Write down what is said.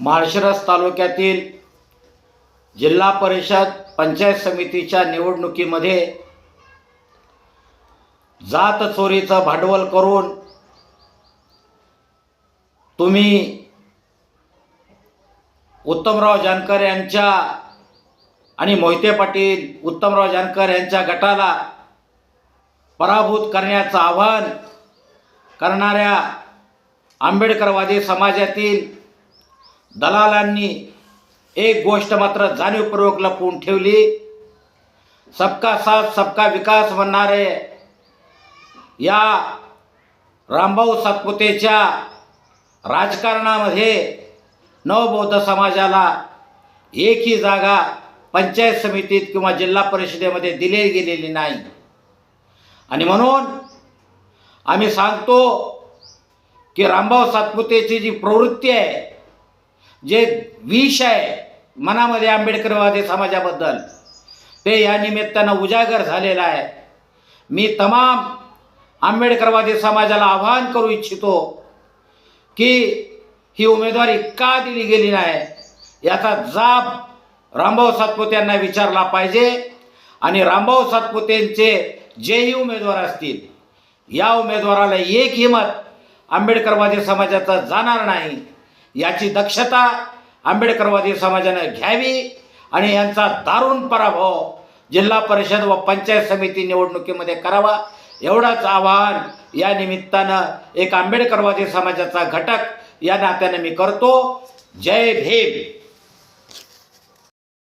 माळशिरस तालुक्यातील जिल्हा परिषद पंचायत समितीच्या निवडणुकीमध्ये जात चोरीचं भांडवल करून तुम्ही उत्तमराव जानकर यांच्या आणि मोहिते पाटील उत्तमराव जानकर यांच्या गटाला पराभूत करण्याचं आव्हान करणाऱ्या आंबेडकरवादी समाजातील दलालांनी एक गोष्ट मात्र जाणीवपूर्वक लपवून ठेवली. सबका साथ सबका विकास म्हणणारे या रामभाऊ सातपुतेच्या राजकारणामध्ये नवबौद्ध समाजाला एकही जागा पंचायत समितीत किंवा जिल्हा परिषदेमध्ये दिली गेलेली नाही. आणि म्हणून आम्ही सांगतो की रामभाऊ सातपुतेची जी प्रवृत्ती आहे जे विष आहे मनामध्ये आंबेडकरवादी समाजाबद्दल ते या निमित्तानं उजागर झालेलं आहे. मी तमाम आंबेडकरवादी समाजाला आवाहन करू इच्छितो की ही उमेदवारी का दिली गेली नाही याचा जाब रामभाऊ सातपुते यांना विचारला पाहिजे आणि रामभाऊ सातपुतेंचे जेही उमेदवार असतील या उमेदवाराला एक हिमत आंबेडकरवादी समाजाचा जाणार नाही. याची दक्षता आंबेडकरवादी समाजानं घ्यावी आणि यांचा दारुण पराभव जिल्हा परिषद व पंचायत समिती निवडणुकीमध्ये करावा. एवढाच आवाहन या निमित्तानं एक आंबेडकरवादी समाजाचा घटक या नात्यानं मी करतो. जय भीम.